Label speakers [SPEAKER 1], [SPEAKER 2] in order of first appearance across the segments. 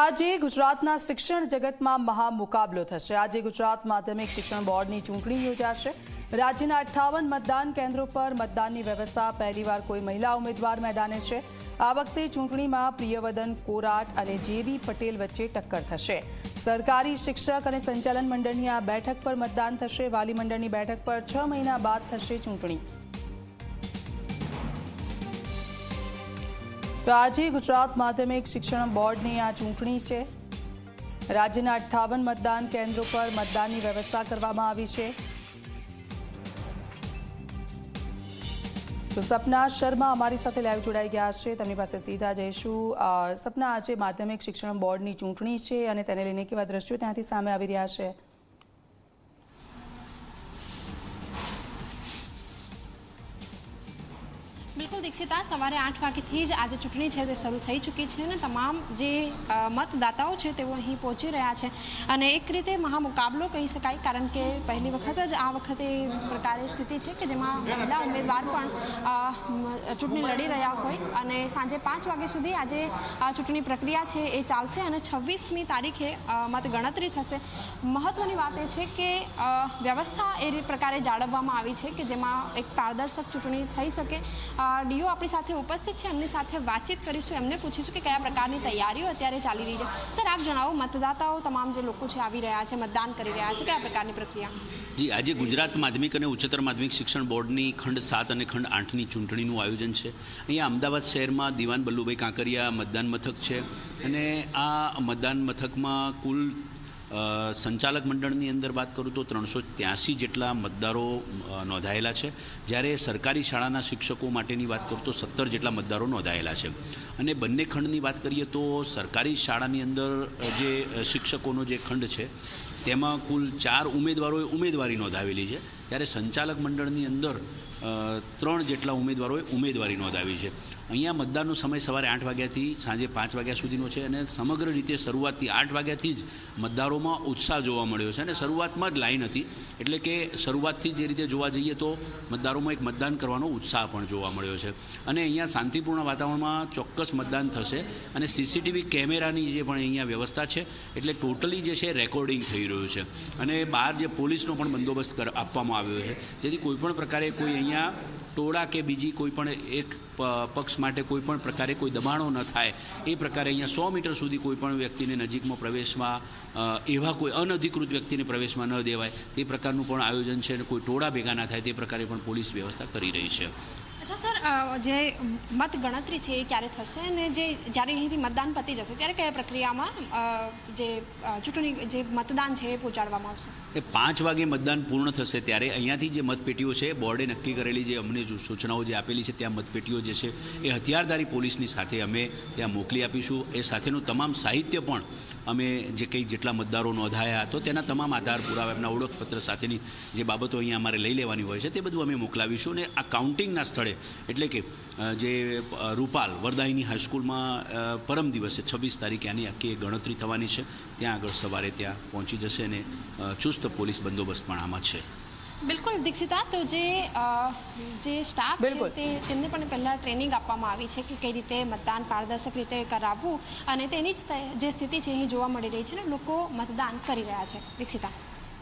[SPEAKER 1] આજે ગુજરાતના શિક્ષણ જગતમાં મહા મુકાબલો થશે આજે ગુજરાત માધ્યમિક શિક્ષણ બોર્ડની ચૂંટણી યોજાશે રાજ્યના અઠ્ઠાવન મતદાન કેન્દ્રો પર મતદાનની વ્યવસ્થા પહેલીવાર કોઈ મહિલા ઉમેદવાર મેદાને છે આ વખતે ચૂંટણીમાં પ્રિયવદન કોરાટ અને જેવી પટેલ વચ્ચે ટક્કર થશે સરકારી શિક્ષક અને સંચાલન મંડળની આ બેઠક પર મતદાન થશે વાલી મંડળની બેઠક પર છ મહિના બાદ થશે ચૂંટણી તો આજે ગુજરાત માધ્યમિક શિક્ષણ બોર્ડની આ ચૂંટણી છે રાજ્યના અઠ્ઠાવન મતદાન કેન્દ્રો પર મતદાનની વ્યવસ્થા કરવામાં આવી છે તો સપના શર્મા અમારી સાથે લાઈવ જોડાઈ ગયા છે તેમની પાસે સીધા જઈશું સપના આજે માધ્યમિક શિક્ષણ બોર્ડની ચૂંટણી છે અને તેને લઈને કેવા દ્રશ્યો ત્યાંથી સામે આવી રહ્યા છે
[SPEAKER 2] બિલકુલ દીક્ષિતા સવારે આઠ વાગ્યાથી જ આજે ચૂંટણી છે તે શરૂ થઈ ચૂકી છે અને તમામ જે મતદાતાઓ છે તેઓ અહીં પહોંચી રહ્યા છે અને એક રીતે મહામુકાબલો કહી શકાય કારણ કે પહેલી વખત જ આ વખતે પ્રકારે સ્થિતિ છે કે જેમાં મહિલા ઉમેદવાર પણ ચૂંટણી લડી રહ્યા હોય અને સાંજે પાંચ વાગ્યા સુધી આજે આ ચૂંટણી પ્રક્રિયા છે એ ચાલશે અને છવ્વીસમી તારીખે મતગણતરી થશે મહત્વની વાત એ છે કે વ્યવસ્થા એ પ્રકારે જાળવવામાં આવી છે કે જેમાં એક પારદર્શક ચૂંટણી થઈ શકે ડીઓ આપણી સાથે ઉપસ્થિત છે એમની સાથે વાતચીત કરીશું એમને પૂછીશું કે કયા પ્રકારની તૈયારીઓ અત્યારે ચાલી રહી છે સર આપ જણાવો મતદાતાઓ તમામ જે લોકો છે આવી રહ્યા છે મતદાન કરી રહ્યા છે કયા પ્રકારની પ્રક્રિયા
[SPEAKER 3] જી આજે ગુજરાત માધ્યમિક અને ઉચ્ચતર માધ્યમિક શિક્ષણ બોર્ડની ખંડ સાત અને ખંડ આઠની ચૂંટણીનું આયોજન છે અહીંયા અમદાવાદ શહેરમાં દિવાન બલ્લુભાઈ કાંકરિયા મતદાન મથક છે અને આ મતદાન મથકમાં કુલ સંચાલક મંડળની અંદર વાત કરું તો ત્રણસો ત્યાસી જેટલા મતદારો નોંધાયેલા છે જ્યારે સરકારી શાળાના શિક્ષકો માટેની વાત કરું તો સત્તર જેટલા મતદારો નોંધાયેલા છે અને બંને ખંડની વાત કરીએ તો સરકારી શાળાની અંદર જે શિક્ષકોનો જે ખંડ છે તેમાં કુલ ચાર ઉમેદવારોએ ઉમેદવારી નોંધાવેલી છે ત્યારે સંચાલક મંડળની અંદર ત્રણ જેટલા ઉમેદવારોએ ઉમેદવારી નોંધાવી છે અહીંયા મતદાનનો સમય સવારે આઠ વાગ્યાથી સાંજે પાંચ વાગ્યા સુધીનો છે અને સમગ્ર રીતે શરૂઆતથી આઠ વાગ્યાથી જ મતદારોમાં ઉત્સાહ જોવા મળ્યો છે અને શરૂઆતમાં જ લાઈન હતી એટલે કે શરૂઆતથી જે રીતે જોવા જઈએ તો મતદારોમાં એક મતદાન કરવાનો ઉત્સાહ પણ જોવા મળ્યો છે અને અહીંયા શાંતિપૂર્ણ વાતાવરણમાં ચોક્કસ મતદાન થશે અને સીસીટીવી કેમેરાની જે પણ અહીંયા વ્યવસ્થા છે એટલે ટોટલી જે છે રેકોર્ડિંગ થઈ રહ્યું છે અને બહાર જે પોલીસનો પણ બંદોબસ્ત આપવામાં આવ્યો છે જેથી કોઈપણ પ્રકારે કોઈ અહીંયા અહીંયા ટોળા કે બીજી કોઈ પણ એક પક્ષ માટે કોઈ પણ પ્રકારે કોઈ દબાણો ન થાય એ પ્રકારે અહીંયા સો મીટર સુધી કોઈ પણ વ્યક્તિને નજીકમાં પ્રવેશમાં એવા કોઈ અનધિકૃત વ્યક્તિને પ્રવેશમાં ન દેવાય તે પ્રકારનું પણ આયોજન છે અને કોઈ ટોળા ભેગા ના થાય તે પ્રકારે પણ પોલીસ વ્યવસ્થા કરી રહી છે
[SPEAKER 2] અચ્છા સર જે મત ગણતરી છે એ ક્યારે થશે અને જે જ્યારે અહીંથી મતદાન પતી જશે ત્યારે કયા પ્રક્રિયામાં જે ચૂંટણી જે મતદાન છે એ પહોંચાડવામાં આવશે
[SPEAKER 3] એ પાંચ વાગે મતદાન પૂર્ણ થશે ત્યારે અહીંયાથી જે મતપેટીઓ છે બોર્ડે નક્કી કરેલી જે અમને સૂચનાઓ જે આપેલી છે ત્યાં મતપેટીઓ જે છે એ હથિયારધારી પોલીસની સાથે અમે ત્યાં મોકલી આપીશું એ સાથેનું તમામ સાહિત્ય પણ અમે જે કંઈ જેટલા મતદારો નોંધાયા તો તેના તમામ આધાર પુરાવા એમના ઓળખપત્ર સાથેની જે બાબતો અહીંયા અમારે લઈ લેવાની હોય છે તે બધું અમે મોકલાવીશું અને આ કાઉન્ટિંગના સ્થળે સ્થળે એટલે કે જે રૂપાલ વરદાઈની હાઈસ્કૂલમાં પરમ દિવસે છવ્વીસ તારીખે આની આખી ગણતરી થવાની છે ત્યાં આગળ સવારે ત્યાં પહોંચી જશે અને ચુસ્ત પોલીસ બંદોબસ્ત પણ આમાં છે
[SPEAKER 2] બિલકુલ દીક્ષિતા તો જે જે સ્ટાફ છે તેમને પણ પહેલાં ટ્રેનિંગ આપવામાં આવી છે કે કઈ રીતે મતદાન પારદર્શક રીતે કરાવવું અને તેની જ જે સ્થિતિ છે અહીં જોવા મળી રહી છે ને લોકો મતદાન કરી રહ્યા છે દીક્ષિતા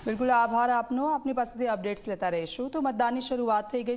[SPEAKER 1] બિલકુલ આભાર આપનો આપની પાસેથી અપડેટ્સ લેતા રહીશું તો મતદાનની શરૂઆત થઈ ગઈ છે